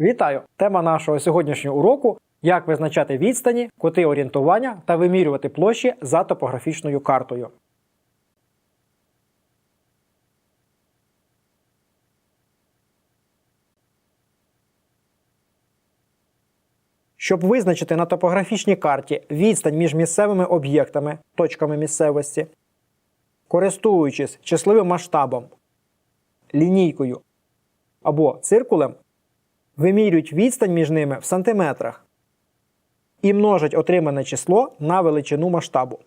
Вітаю! Тема нашого сьогоднішнього уроку як визначати відстані, кути орієнтування та вимірювати площі за топографічною картою. Щоб визначити на топографічній карті відстань між місцевими об'єктами, точками місцевості, користуючись числивим масштабом, лінійкою або циркулем, вимірюють відстань між ними в сантиметрах і множать отримане число на величину масштабу.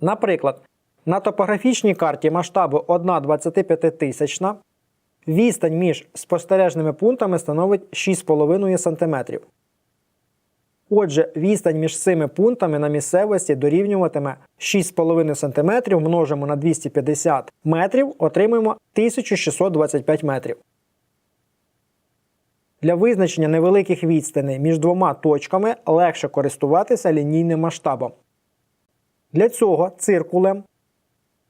Наприклад, на топографічній карті масштабу 1 25 тисячна відстань між спостережними пунктами становить 6,5 см. Отже, відстань між цими пунктами на місцевості дорівнюватиме 6,5 см множимо на 250 метрів, отримуємо 1625 метрів. Для визначення невеликих відстаней між двома точками легше користуватися лінійним масштабом. Для цього циркулем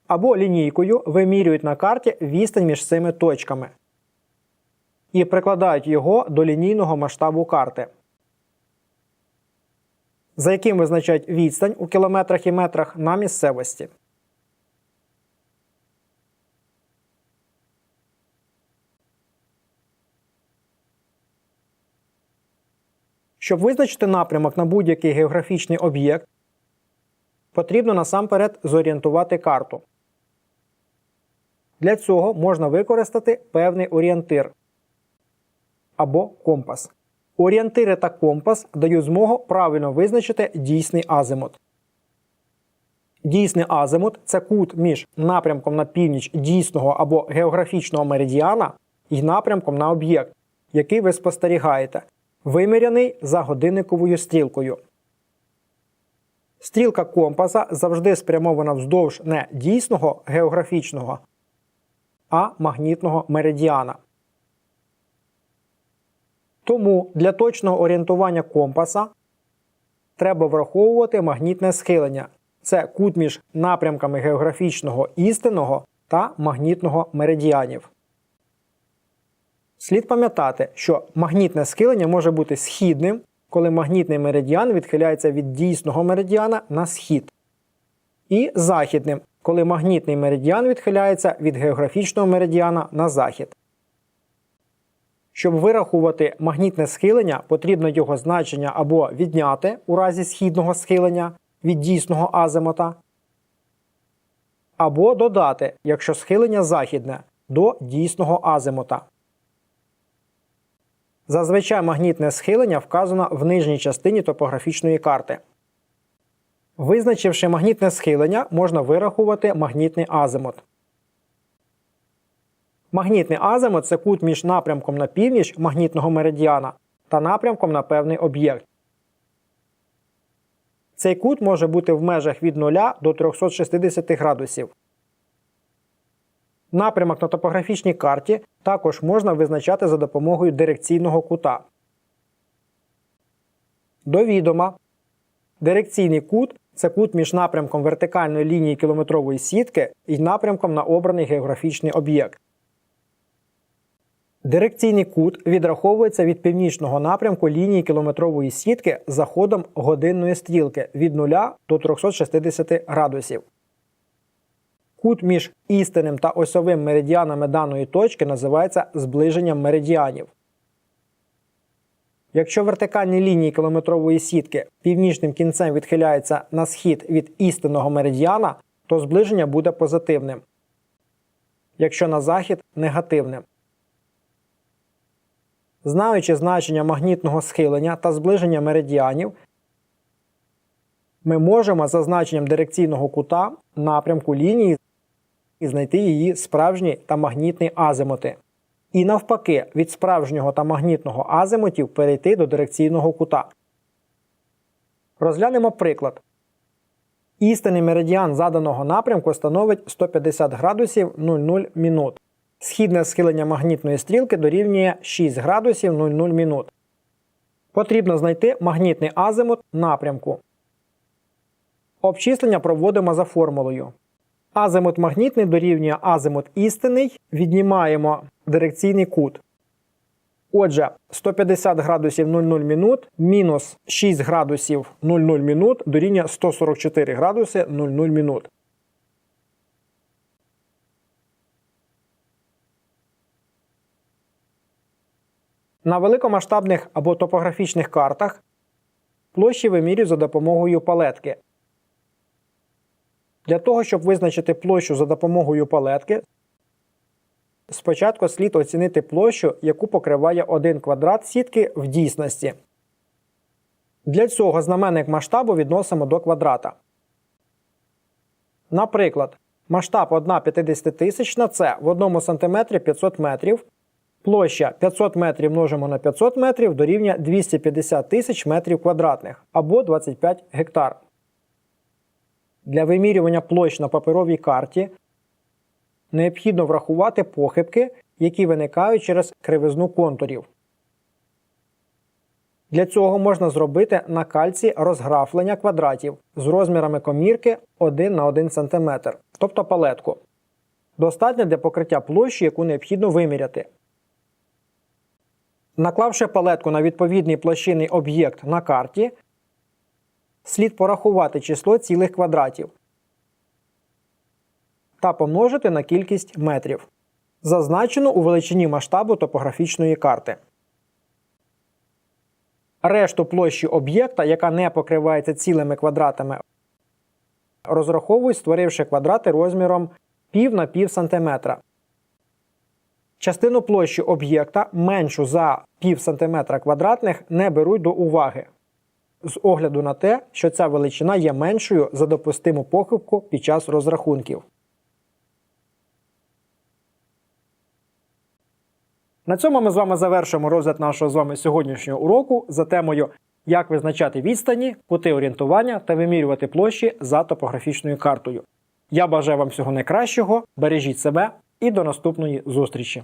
або лінійкою вимірюють на карті відстань між цими точками і прикладають його до лінійного масштабу карти, за яким визначають відстань у кілометрах і метрах на місцевості. Щоб визначити напрямок на будь-який географічний об'єкт, потрібно насамперед зорієнтувати карту. Для цього можна використати певний орієнтир або компас. Орієнтири та компас дають змогу правильно визначити дійсний азимут. Дійсний азимут це кут між напрямком на північ дійсного або географічного меридіана і напрямком на об'єкт, який ви спостерігаєте, виміряний за годинниковою стрілкою. Стрілка компаса завжди спрямована вздовж не дійсного географічного, а магнітного меридіана. Тому для точного орієнтування компаса треба враховувати магнітне схилення. Це кут між напрямками географічного істинного та магнітного меридіанів. Слід пам'ятати, що магнітне схилення може бути східним, коли магнітний меридіан відхиляється від дійсного меридіана на схід, і західним, коли магнітний меридіан відхиляється від географічного меридіана на захід. Щоб вирахувати магнітне схилення, потрібно його значення або відняти у разі східного схилення від дійсного азимута, або додати, якщо схилення західне, до дійсного азимута. Зазвичай магнітне схилення вказано в нижній частині топографічної карти. Визначивши магнітне схилення, можна вирахувати магнітний азимут. Магнітний азимут це кут між напрямком на північ магнітного меридіана та напрямком на певний об'єкт. Цей кут може бути в межах від 0 до 360 градусів. Напрямок на топографічній карті також можна визначати за допомогою дирекційного кута. До відома. Дирекційний кут це кут між напрямком вертикальної лінії кілометрової сітки і напрямком на обраний географічний об'єкт. Дирекційний кут відраховується від північного напрямку лінії кілометрової сітки за ходом годинної стрілки від 0 до 360 градусів. Кут між істинним та осьовим меридіанами даної точки називається зближенням меридіанів. Якщо вертикальні лінії кілометрової сітки північним кінцем відхиляються на схід від істинного меридіана, то зближення буде позитивним. Якщо на захід негативним. Знаючи значення магнітного схилення та зближення меридіанів, ми можемо за значенням дирекційного кута напрямку лінії і знайти її справжній та магнітний азимути. І навпаки, від справжнього та магнітного азимутів перейти до дирекційного кута. Розглянемо приклад. Істинний меридіан заданого напрямку становить 150 градусів 00 минут. Східне схилення магнітної стрілки дорівнює 6 градусів 00 минут. Потрібно знайти магнітний азимут напрямку. Обчислення проводимо за формулою. Азимут магнітний дорівнює азимут істинний, віднімаємо дирекційний кут. Отже, 150 градусів 00 минут мінус 6 градусів 00 минут дорівнює 144 градуси 00 минут. На великомасштабних або топографічних картах площі вимірюють за допомогою палетки. Для того, щоб визначити площу за допомогою палетки, спочатку слід оцінити площу, яку покриває один квадрат сітки в дійсності. Для цього знаменник масштабу відносимо до квадрата. Наприклад, масштаб 1 50 тисячна це в 1 см 500 метрів. Площа 500 метрів множимо на 500 метрів дорівнює 250 тисяч метрів квадратних або 25 гектар. Для вимірювання площ на паперовій карті необхідно врахувати похибки, які виникають через кривизну контурів. Для цього можна зробити на кальці розграфлення квадратів з розмірами комірки 1 на 1 см, тобто палетку. Достатньо для покриття площі, яку необхідно виміряти. Наклавши палетку на відповідний площинний об'єкт на карті, слід порахувати число цілих квадратів та помножити на кількість метрів, зазначену у величині масштабу топографічної карти. Решту площі об'єкта, яка не покривається цілими квадратами, розраховують, створивши квадрати розміром пів на пів сантиметра. Частину площі об'єкта меншу за пів сантиметра квадратних не беруть до уваги з огляду на те, що ця величина є меншою за допустиму похибку під час розрахунків. На цьому ми з вами завершуємо розгляд нашого з вами сьогоднішнього уроку за темою як визначати відстані, кути орієнтування та вимірювати площі за топографічною картою. Я бажаю вам всього найкращого, бережіть себе і до наступної зустрічі!